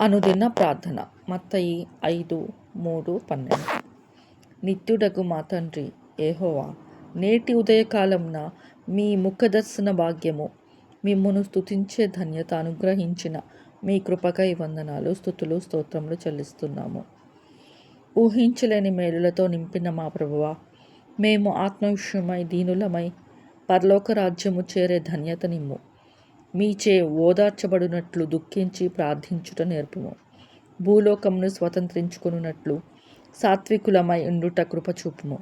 అనుదిన ప్రార్థన. మత్తయి ఐదు మూడు పన్నెండు. నిత్యుడకు మా తండ్రి ఏహోవా నేటి ఉదయకాలంన మీ ముఖదర్శన భాగ్యము మిమ్మును స్తుతించే ధన్యత అనుగ్రహించిన మీ కృపకై వందనాలు స్థుతులు స్తోత్రములు చెల్లిస్తున్నాము. ఊహించలేని మేలులతో నింపిన మా ప్రభువ మేము ఆత్మవిషయమై దీనులమై పరలోక రాజ్యము చేరే ధన్యత నిమ్ము. మీచే ఓదార్చబడినట్లు దుఃఖించి ప్రార్థించుట నేర్పుము. భూలోకమును స్వతంత్రించుకున్నట్లు సాత్వికులమై ఉండుట కృపచూపుము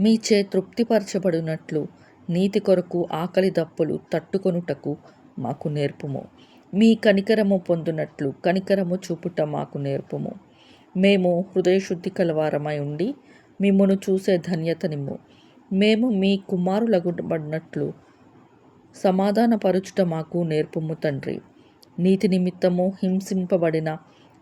మీచే తృప్తిపరచబడినట్లు నీతి కొరకు ఆకలి దప్పులు తట్టుకొనుటకు మాకు నేర్పుము. మీ కనికరము పొందునట్లు కనికరము చూపుట మాకు నేర్పుము. మేము హృదయశుద్ధి కలవారమై ఉండి మిమ్మను చూసే ధన్యతనిమ్ము మేము మీ కుమారులగుబడినట్లు సమాధానపరుచుట మాకు నేర్పుము తండ్రి. నీతి నిమిత్తము హింసింపబడిన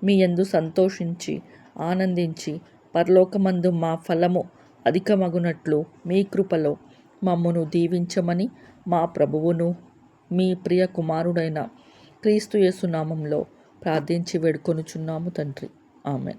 మీ యందు సంతోషించి ఆనందించి పరలోకమందు మా ఫలము అధికమగునట్లు మీ కృపలో మమ్మను దీవించమని మా ప్రభువును మీ ప్రియ కుమారుడైన క్రీస్తు యేసునామంలో ప్రార్థించి వేడుకొనుచున్నాము తండ్రి. ఆమెన్.